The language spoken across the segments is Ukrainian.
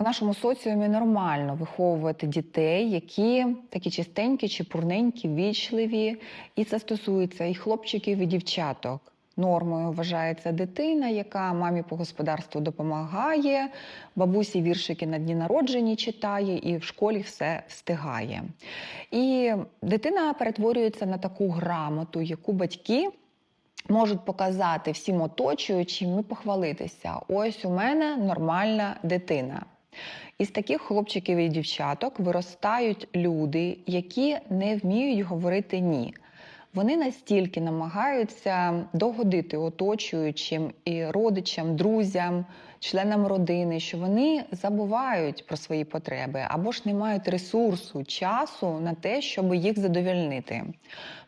У нашому соціумі нормально виховувати дітей, які такі чистенькі, чепурненькі, вічливі, і це стосується і хлопчиків, і дівчаток. Нормою вважається дитина, яка мамі по господарству допомагає, бабусі віршики на дні народження читає і в школі все встигає. І дитина перетворюється на таку грамоту, яку батьки можуть показати всім оточуючим і похвалитися. Ось у мене нормальна дитина. Із таких хлопчиків і дівчаток виростають люди, які не вміють говорити ні. Вони настільки намагаються догодити оточуючим і родичам, друзям, членам родини, що вони забувають про свої потреби або ж не мають ресурсу, часу на те, щоб їх задовільнити.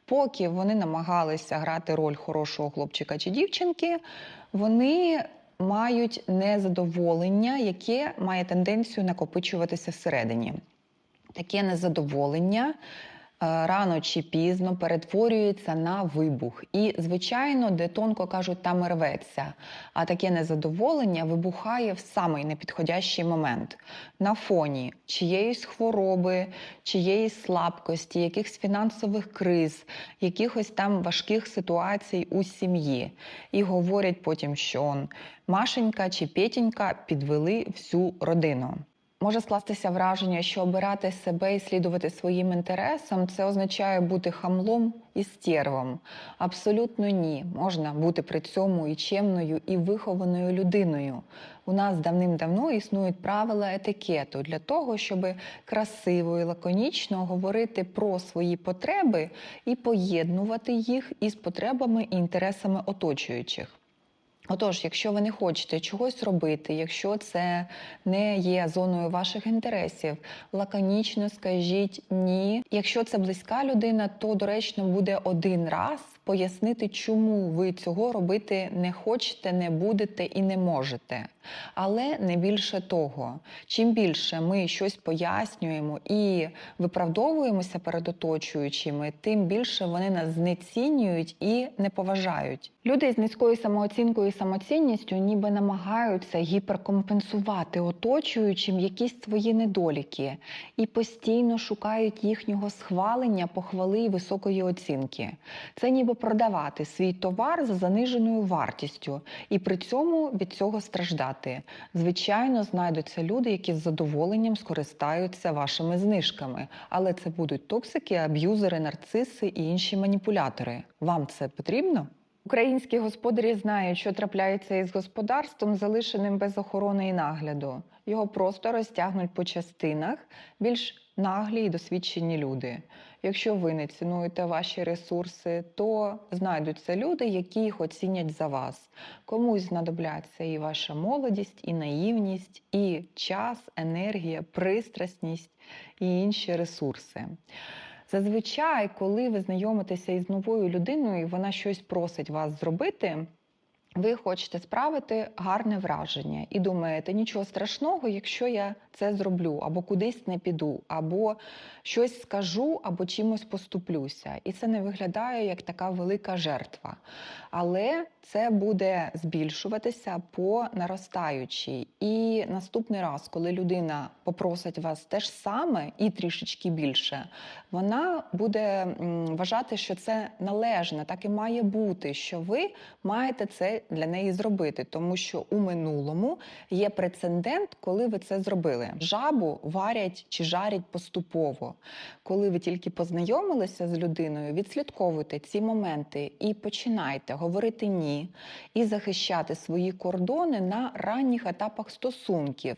Поки вони намагалися грати роль хорошого хлопчика чи дівчинки, вони мають незадоволення, яке має тенденцію накопичуватися всередині. Таке незадоволення рано чи пізно перетворюється на вибух. І, звичайно, де тонко кажуть, там рветься. А таке незадоволення вибухає в самий непідходящий момент на фоні чиєїсь хвороби, чиєїсь слабкості, якихось фінансових криз, якихось там важких ситуацій у сім'ї. І говорять потім, що он, Машенька чи Петенька підвели всю родину. Може скластися враження, що обирати себе і слідувати своїм інтересам це означає бути хамлом і стервом. Абсолютно ні. Можна бути при цьому і чемною, і вихованою людиною. У нас давним-давно існують правила етикету для того, щоб красиво і лаконічно говорити про свої потреби і поєднувати їх із потребами і інтересами оточуючих. Отож, якщо ви не хочете чогось робити, якщо це не є зоною ваших інтересів, лаконічно скажіть ні. Якщо це близька людина, то доречно буде один раз пояснити, чому ви цього робити не хочете, не будете і не можете. Але не більше того, чим більше ми щось пояснюємо і виправдовуємося перед оточуючими, тим більше вони нас знецінюють і не поважають. Люди з низькою самооцінкою самоцінністю ніби намагаються гіперкомпенсувати оточуючим якісь свої недоліки і постійно шукають їхнього схвалення, похвали і високої оцінки. Це ніби продавати свій товар за заниженою вартістю і при цьому від цього страждати. Звичайно, знайдуться люди, які з задоволенням скористаються вашими знижками, але це будуть токсики, аб'юзери, нарциси і інші маніпулятори. Вам це потрібно? Українські господарі знають, що трапляється із господарством, залишеним без охорони і нагляду. Його просто розтягнуть по частинах більш наглі і досвідчені люди. Якщо ви не цінуєте ваші ресурси, то знайдуться люди, які їх оцінять за вас. Комусь знадобляться і ваша молодість, і наївність, і час, енергія, пристрасність і інші ресурси. Зазвичай, коли ви знайомитеся із новою людиною, вона щось просить вас зробити. Ви хочете справити гарне враження і думаєте, нічого страшного, якщо я це зроблю, або кудись не піду, або щось скажу, або чимось поступлюся. І це не виглядає як така велика жертва. Але це буде збільшуватися по наростаючій. І наступний раз, коли людина попросить вас те ж саме і трішечки більше, вона буде вважати, що це належне, так і має бути, що ви маєте це для неї зробити, тому що у минулому є прецедент, коли ви це зробили. Жабу варять чи жарять поступово. Коли ви тільки познайомилися з людиною, відслідковуйте ці моменти і починайте говорити ні і захищати свої кордони на ранніх етапах стосунків,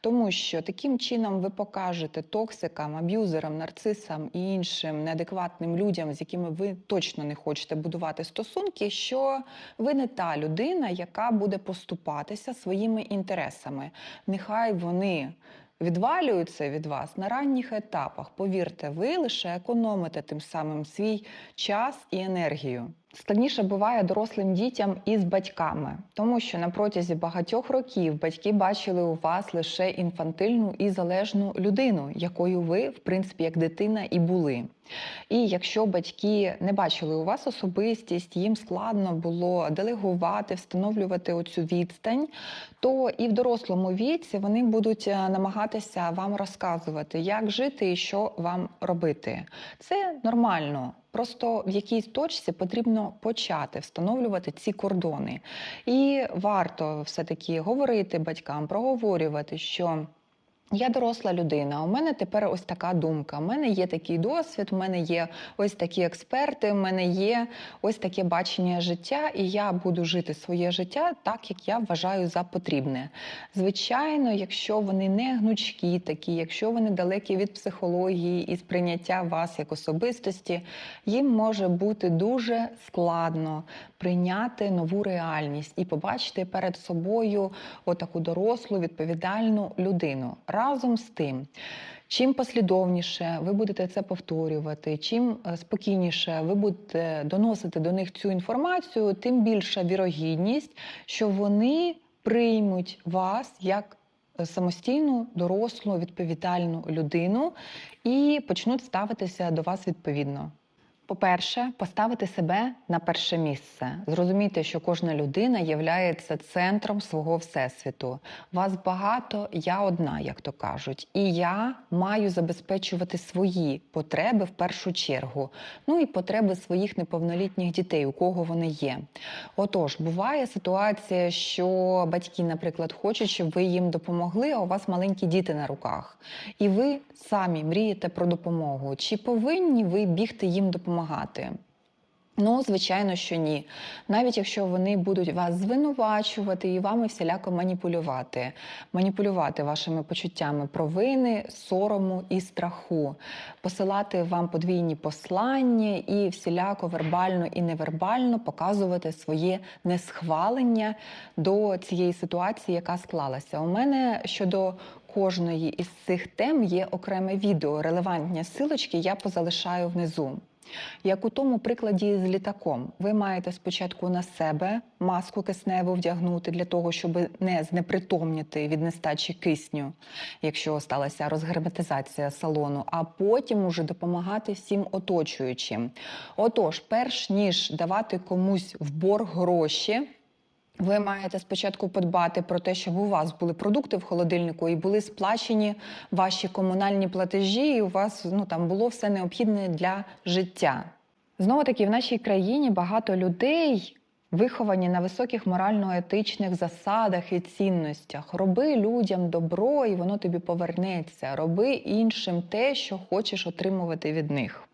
тому що таким чином ви покажете токсикам, аб'юзерам, нарцисам і іншим неадекватним людям, з якими ви точно не хочете будувати стосунки, що ви не та людина, яка буде поступатися своїми інтересами. Нехай вони відвалюються від вас на ранніх етапах. Повірте, ви лише економите тим самим свій час і енергію. Складніше буває дорослим дітям із батьками, тому що на протязі багатьох років батьки бачили у вас лише інфантильну і залежну людину, якою ви, в принципі, як дитина і були. І якщо батьки не бачили у вас особистість, їм складно було делегувати, встановлювати оцю відстань, то і в дорослому віці вони будуть е, намагатися вам розказувати, як жити і що вам робити. Це нормально. Просто в якійсь точці потрібно почати встановлювати ці кордони. І варто все-таки говорити батькам, проговорювати, що. Я доросла людина. У мене тепер ось така думка. У мене є такий досвід, у мене є ось такі експерти, у мене є ось таке бачення життя, і я буду жити своє життя так, як я вважаю за потрібне. Звичайно, якщо вони не гнучкі, такі, якщо вони далекі від психології і сприйняття вас як особистості, їм може бути дуже складно прийняти нову реальність і побачити перед собою отаку дорослу відповідальну людину. Разом з тим. Чим послідовніше ви будете це повторювати, чим е, спокійніше ви будете доносити до них цю інформацію, тим більша вірогідність, що вони приймуть вас як е, самостійну, дорослу, відповідальну людину і почнуть ставитися до вас відповідно. По-перше, поставити себе на перше місце, зрозуміти, що кожна людина є центром свого всесвіту. Вас багато, я одна, як то кажуть, і я маю забезпечувати свої потреби в першу чергу. Ну і потреби своїх неповнолітніх дітей, у кого вони є. Отож, буває ситуація, що батьки, наприклад, хочуть, щоб ви їм допомогли, а у вас маленькі діти на руках, і ви самі мрієте про допомогу. Чи повинні ви бігти їм допомогти? Допомагати. Ну, звичайно, що ні. Навіть якщо вони будуть вас звинувачувати і вами всіляко маніпулювати, маніпулювати вашими почуттями провини, сорому і страху, посилати вам подвійні послання і всіляко вербально і невербально показувати своє несхвалення до цієї ситуації, яка склалася. У мене щодо кожної із цих тем є окреме відео. Релевантні силочки я позалишаю внизу. Як у тому прикладі з літаком, ви маєте спочатку на себе маску кисневу вдягнути для того, щоб не знепритомніти від нестачі кисню, якщо сталася розгерметизація салону, а потім уже допомагати всім оточуючим. Отож, перш ніж давати комусь в борг гроші. Ви маєте спочатку подбати про те, щоб у вас були продукти в холодильнику і були сплачені ваші комунальні платежі, і у вас ну там було все необхідне для життя. Знову таки, в нашій країні багато людей. Виховані на високих морально-етичних засадах і цінностях. Роби людям добро, і воно тобі повернеться. Роби іншим те, що хочеш отримувати від них.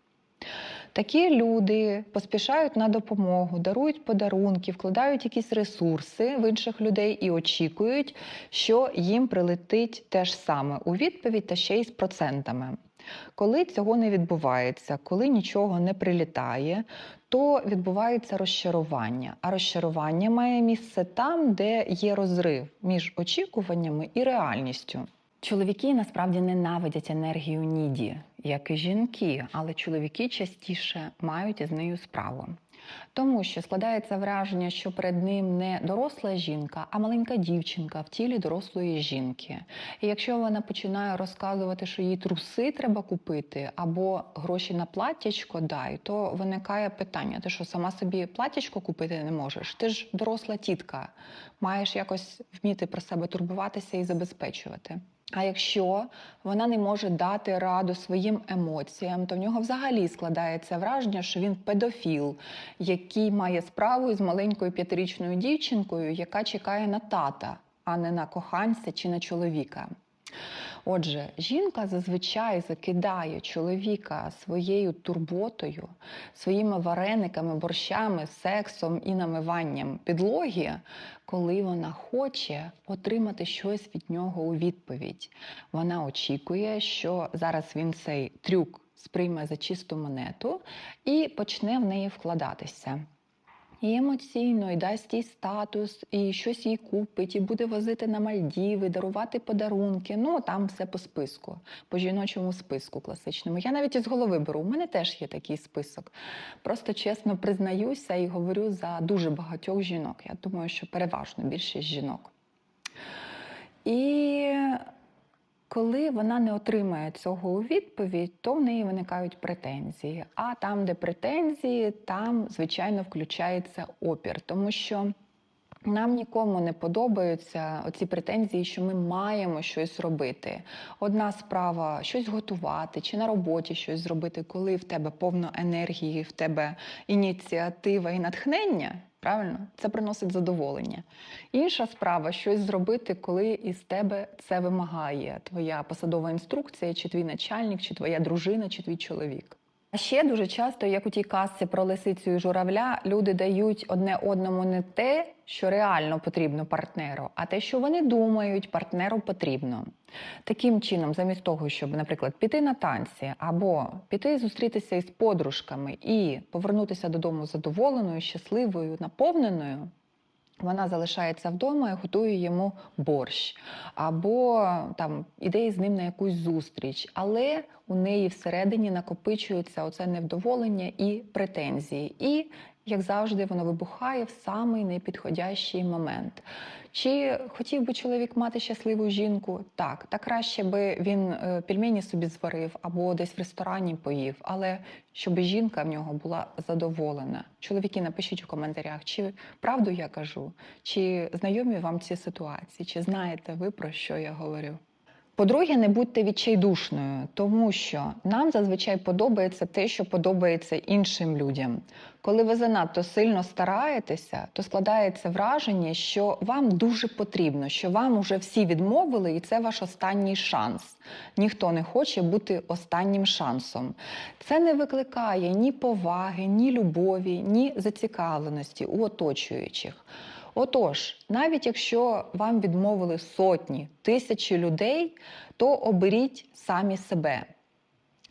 Такі люди поспішають на допомогу, дарують подарунки, вкладають якісь ресурси в інших людей і очікують, що їм прилетить те ж саме у відповідь та ще й з процентами. Коли цього не відбувається, коли нічого не прилітає, то відбувається розчарування. А розчарування має місце там, де є розрив між очікуваннями і реальністю. Чоловіки насправді ненавидять енергію Ніді, як і жінки, але чоловіки частіше мають із нею справу. Тому що складається враження, що перед ним не доросла жінка, а маленька дівчинка в тілі дорослої жінки. І якщо вона починає розказувати, що їй труси треба купити, або гроші на платтячко дай, то виникає питання: ти що сама собі платтячко купити не можеш? Ти ж доросла тітка, маєш якось вміти про себе турбуватися і забезпечувати. А якщо вона не може дати раду своїм емоціям, то в нього взагалі складається враження, що він педофіл, який має справу із маленькою п'ятирічною дівчинкою, яка чекає на тата, а не на коханця чи на чоловіка. Отже, жінка зазвичай закидає чоловіка своєю турботою, своїми варениками, борщами, сексом і намиванням підлоги, коли вона хоче отримати щось від нього у відповідь. Вона очікує, що зараз він цей трюк сприйме за чисту монету і почне в неї вкладатися. І емоційно, і дасть їй статус, і щось їй купить, і буде возити на Мальдіви, дарувати подарунки. Ну там все по списку, по жіночому списку класичному. Я навіть із голови беру. У мене теж є такий список. Просто чесно признаюся і говорю за дуже багатьох жінок. Я думаю, що переважно більшість жінок. І коли вона не отримає цього у відповідь, то в неї виникають претензії. А там, де претензії, там, звичайно, включається опір, тому що. Нам нікому не подобаються оці претензії, що ми маємо щось робити. Одна справа щось готувати чи на роботі щось зробити, коли в тебе повно енергії, в тебе ініціатива і натхнення. Правильно, це приносить задоволення. Інша справа щось зробити, коли із тебе це вимагає твоя посадова інструкція, чи твій начальник, чи твоя дружина, чи твій чоловік. А ще дуже часто, як у тій казці про лисицю і журавля, люди дають одне одному не те, що реально потрібно партнеру, а те, що вони думають, партнеру потрібно. Таким чином, замість того, щоб, наприклад, піти на танці або піти зустрітися із подружками і повернутися додому задоволеною, щасливою, наповненою. Вона залишається вдома і готує йому борщ, або там іде з ним на якусь зустріч, але у неї всередині накопичується оце невдоволення і претензії. І, як завжди, воно вибухає в самий непідходящий момент. Чи хотів би чоловік мати щасливу жінку? Так, та краще би він е, пельмені собі зварив або десь в ресторані поїв, але щоб жінка в нього була задоволена. Чоловіки, напишіть у коментарях, чи правду я кажу, чи знайомі вам ці ситуації, чи знаєте ви про що я говорю? По-друге, не будьте відчайдушною, тому що нам зазвичай подобається те, що подобається іншим людям. Коли ви занадто сильно стараєтеся, то складається враження, що вам дуже потрібно, що вам уже всі відмовили, і це ваш останній шанс. Ніхто не хоче бути останнім шансом. Це не викликає ні поваги, ні любові, ні зацікавленості у оточуючих. Отож, навіть якщо вам відмовили сотні, тисячі людей, то оберіть самі себе.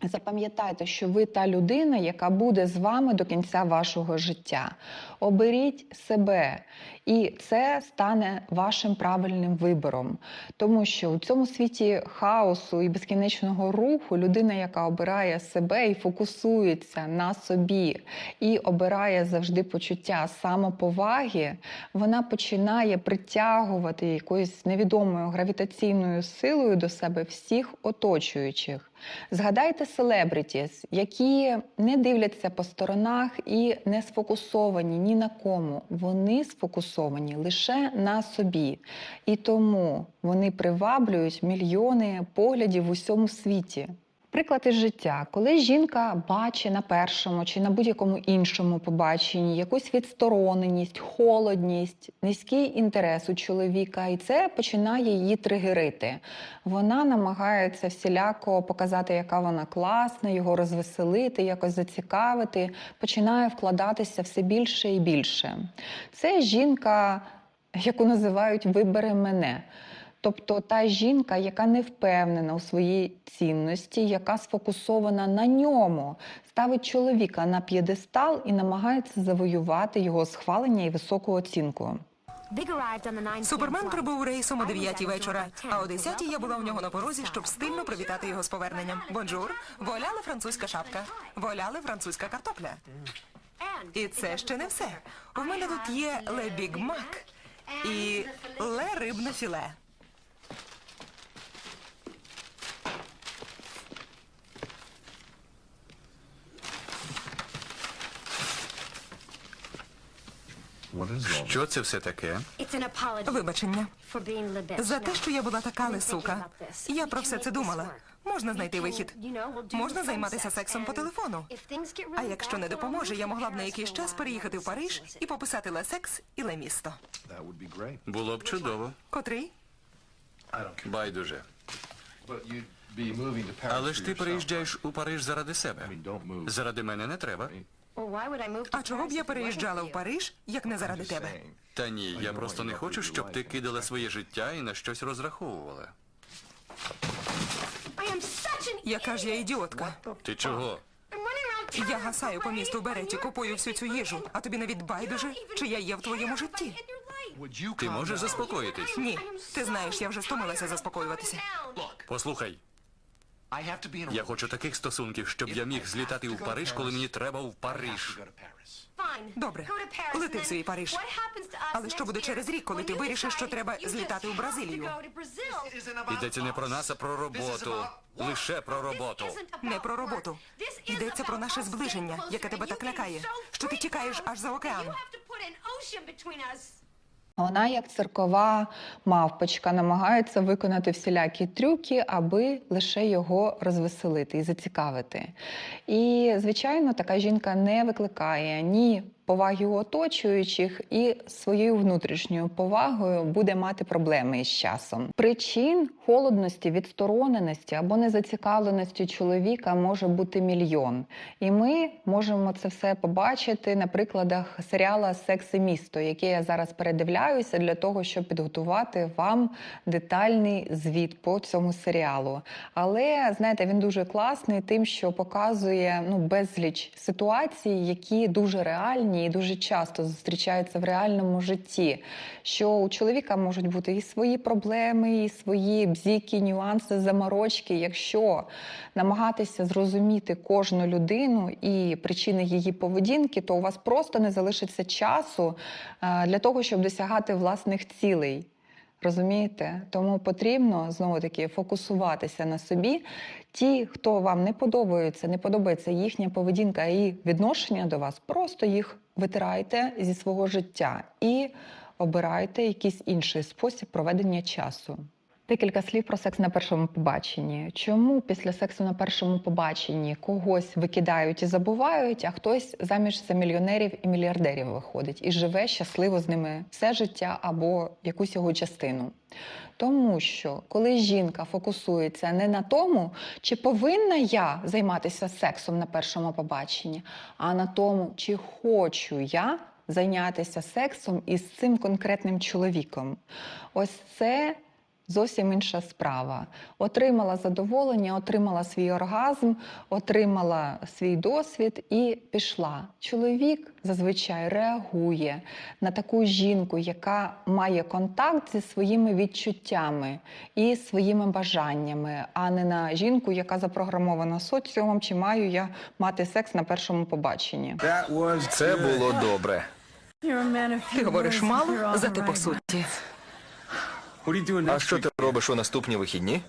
Запам'ятайте, що ви та людина, яка буде з вами до кінця вашого життя. Оберіть себе, і це стане вашим правильним вибором. Тому що у цьому світі хаосу і безкінечного руху людина, яка обирає себе і фокусується на собі, і обирає завжди почуття самоповаги, вона починає притягувати якоюсь невідомою гравітаційною силою до себе всіх оточуючих. Згадайте селебрітіс, які не дивляться по сторонах і не сфокусовані ні на кому. Вони сфокусовані лише на собі. І тому вони приваблюють мільйони поглядів в усьому світі. Приклад із життя, коли жінка бачить на першому чи на будь-якому іншому побаченні якусь відстороненість, холодність, низький інтерес у чоловіка, і це починає її тригерити. Вона намагається всіляко показати, яка вона класна, його розвеселити, якось зацікавити, починає вкладатися все більше і більше. Це жінка, яку називають вибери мене. Тобто та жінка, яка не впевнена у своїй цінності, яка сфокусована на ньому, ставить чоловіка на п'єдестал і намагається завоювати його схвалення і високу оцінку. Супермен прибув рейсом о 9 вечора, а о 10 я була у нього на порозі, щоб стильно привітати його з поверненням. Бонжур, воляла французька шапка, воляли французька картопля. І це ще не все. У мене тут є Ле Біг Мак і Ле рибне філе. Що це все таке? Вибачення. За За те, що я була така лисука. Я про все це думала. Можна знайти вихід. Можна займатися сексом по телефону. А якщо не допоможе, я могла б на якийсь час переїхати в Париж і пописати ле секс і ле місто. Було б чудово. Котрий? Байдуже. Але ж ти переїжджаєш у Париж заради себе. Заради мене не треба. А чого б я переїжджала в Париж, як не заради тебе? Та ні, я просто не хочу, щоб ти кидала своє життя і на щось розраховувала. Яка ж я ідіотка. Ти чого? Я гасаю по місту в береті, купую всю цю їжу, а тобі навіть байдуже, чи я є в твоєму житті. Ти можеш заспокоїтись? Ні, ти знаєш, я вже стомилася заспокоюватися. Послухай, я хочу таких стосунків, щоб я міг злітати у Париж, коли мені треба в Париж. Добре, лети в свій Париж. Але що буде через рік, коли ти вирішиш, що треба злітати у Бразилію? Йдеться не про нас, а про роботу. Лише про роботу. Не про роботу. Йдеться про наше зближення, яке тебе так лякає, що ти тікаєш аж за океан. Вона, як циркова мавпочка, намагається виконати всілякі трюки, аби лише його розвеселити і зацікавити. І, звичайно, така жінка не викликає ні поваги у оточуючих, і своєю внутрішньою повагою буде мати проблеми із часом. Причин холодності, відстороненості або незацікавленості чоловіка може бути мільйон. І ми можемо це все побачити на прикладах серіала Секс і місто, який я зараз передивляюся для того, щоб підготувати вам детальний звіт по цьому серіалу. Але знаєте, він дуже класний, тим, що показує ну безліч ситуацій, які дуже реальні і дуже часто зустрічаються в реальному житті. Що у чоловіка можуть бути і свої проблеми, і свої бзіки, нюанси, заморочки. Якщо намагатися зрозуміти кожну людину і причини її поведінки, то у вас просто не залишиться часу е, для того, щоб досягати власних цілей. Розумієте? Тому потрібно знову таки фокусуватися на собі. Ті, хто вам не подобаються, не подобається їхня поведінка і відношення до вас, просто їх витирайте зі свого життя і обирайте якийсь інший спосіб проведення часу. Декілька слів про секс на першому побаченні. Чому після сексу на першому побаченні когось викидають і забувають, а хтось заміж за мільйонерів і мільярдерів виходить і живе щасливо з ними все життя або якусь його частину? Тому що коли жінка фокусується не на тому, чи повинна я займатися сексом на першому побаченні, а на тому, чи хочу я зайнятися сексом із цим конкретним чоловіком. Ось це зовсім інша справа. Отримала задоволення, отримала свій оргазм, отримала свій досвід і пішла. Чоловік зазвичай реагує на таку жінку, яка має контакт зі своїми відчуттями і своїми бажаннями, а не на жінку, яка запрограмована соціумом, чи маю я мати секс на першому побаченні. Це було добре. Ти говориш мало, зате по суті. А що ти робиш у наступні вихідні?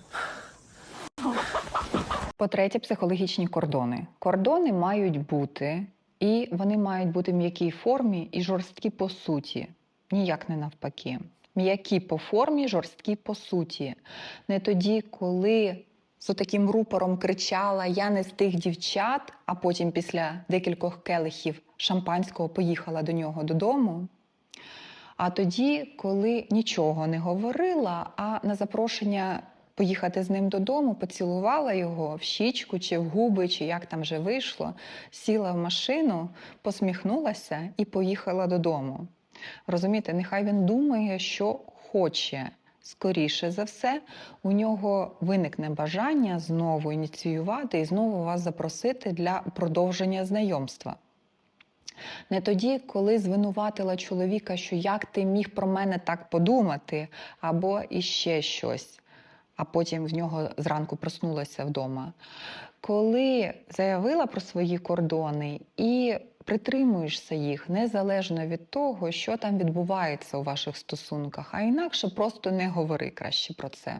По-третє, психологічні кордони. Кордони мають бути, і вони мають бути в м'якій формі і жорсткі по суті. Ніяк не навпаки. М'які по формі, жорсткі по суті. Не тоді, коли з таким рупором кричала Я не з тих дівчат, а потім після декількох келихів шампанського поїхала до нього додому. А тоді, коли нічого не говорила, а на запрошення поїхати з ним додому, поцілувала його в щічку чи в губи, чи як там вже вийшло, сіла в машину, посміхнулася і поїхала додому. Розумієте, нехай він думає, що хоче. Скоріше за все, у нього виникне бажання знову ініціювати і знову вас запросити для продовження знайомства. Не тоді, коли звинуватила чоловіка, що як ти міг про мене так подумати, або іще щось, а потім в нього зранку проснулася вдома. Коли заявила про свої кордони і притримуєшся їх незалежно від того, що там відбувається у ваших стосунках, а інакше просто не говори краще про це.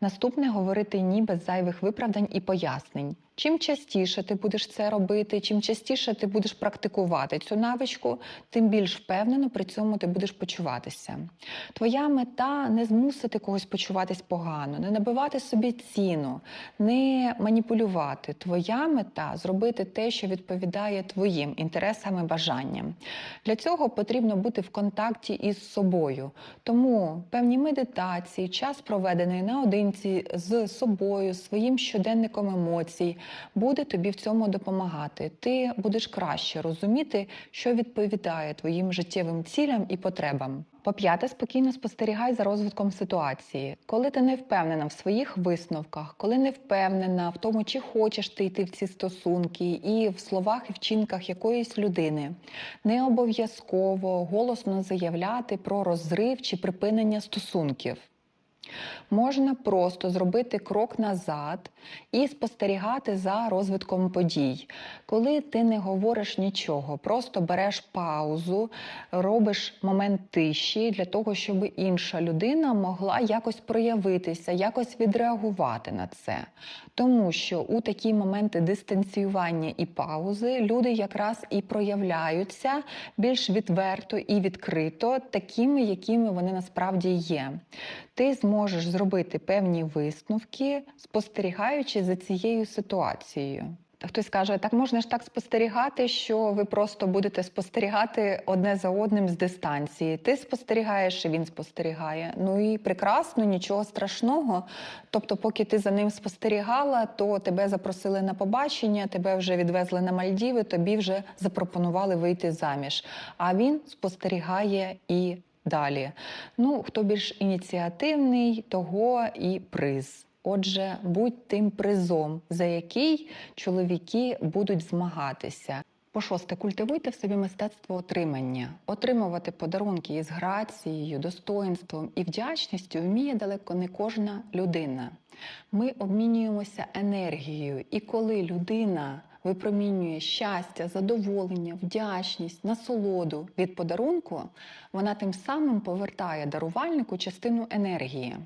Наступне говорити ні без зайвих виправдань і пояснень. Чим частіше ти будеш це робити, чим частіше ти будеш практикувати цю навичку, тим більш впевнено при цьому ти будеш почуватися. Твоя мета не змусити когось почуватись погано, не набивати собі ціну, не маніпулювати. Твоя мета зробити те, що відповідає твоїм інтересам і бажанням. Для цього потрібно бути в контакті із собою. Тому певні медитації, час проведений наодинці з собою, своїм щоденником емоцій, буде тобі в цьому допомагати. Ти будеш краще розуміти, що відповідає твоїм життєвим цілям і потребам. По-п'яте, спокійно спостерігай за розвитком ситуації. Коли ти не впевнена в своїх висновках, коли не впевнена в тому, чи хочеш ти йти в ці стосунки, і в словах і вчинках якоїсь людини, не обов'язково голосно заявляти про розрив чи припинення стосунків. Можна просто зробити крок назад і спостерігати за розвитком подій. Коли ти не говориш нічого, просто береш паузу, робиш момент тиші для того, щоб інша людина могла якось проявитися, якось відреагувати на це. Тому що у такі моменти дистанціювання і паузи люди якраз і проявляються більш відверто і відкрито, такими, якими вони насправді є. Ти зможеш зробити певні висновки, спостерігаючи за цією ситуацією. Хтось каже, так можна ж так спостерігати, що ви просто будете спостерігати одне за одним з дистанції. Ти спостерігаєш, і він спостерігає. Ну і прекрасно, нічого страшного. Тобто, поки ти за ним спостерігала, то тебе запросили на побачення, тебе вже відвезли на Мальдіви, тобі вже запропонували вийти заміж. А він спостерігає і далі. Ну, хто більш ініціативний, того і приз. Отже, будь тим призом, за який чоловіки будуть змагатися. По шосте, культивуйте в собі мистецтво отримання. Отримувати подарунки із грацією, достоинством і вдячністю вміє далеко не кожна людина. Ми обмінюємося енергією, і коли людина випромінює щастя, задоволення, вдячність, насолоду від подарунку, вона тим самим повертає дарувальнику частину енергії.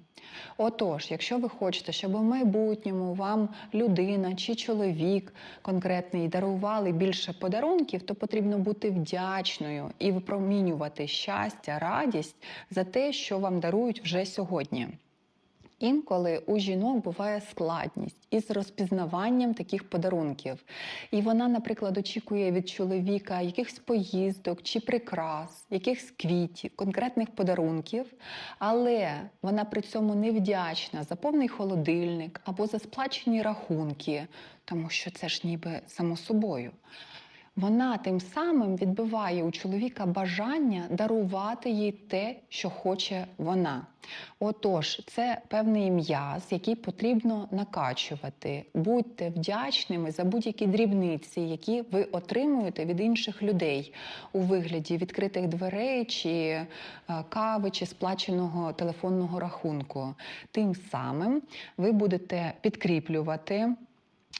Отож, якщо ви хочете, щоб в майбутньому вам людина чи чоловік конкретний дарували більше подарунків, то потрібно бути вдячною і випромінювати щастя, радість за те, що вам дарують вже сьогодні. Інколи у жінок буває складність із розпізнаванням таких подарунків. І вона, наприклад, очікує від чоловіка якихось поїздок чи прикрас, якихось квітів, конкретних подарунків, але вона при цьому не вдячна за повний холодильник або за сплачені рахунки, тому що це ж ніби само собою. Вона тим самим відбиває у чоловіка бажання дарувати їй те, що хоче вона. Отож, це певний м'яз, який потрібно накачувати. Будьте вдячними за будь-які дрібниці, які ви отримуєте від інших людей у вигляді відкритих дверей, чи е, кави, чи сплаченого телефонного рахунку. Тим самим ви будете підкріплювати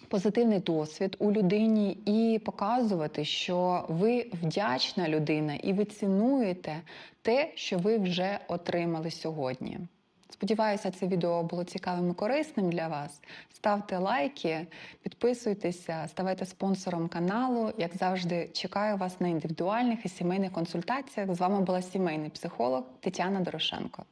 позитивний досвід у людині і показувати, що ви вдячна людина і ви цінуєте те, що ви вже отримали сьогодні. Сподіваюся, це відео було цікавим і корисним для вас. Ставте лайки, підписуйтеся, ставайте спонсором каналу. Як завжди, чекаю вас на індивідуальних і сімейних консультаціях. З вами була сімейний психолог Тетяна Дорошенко.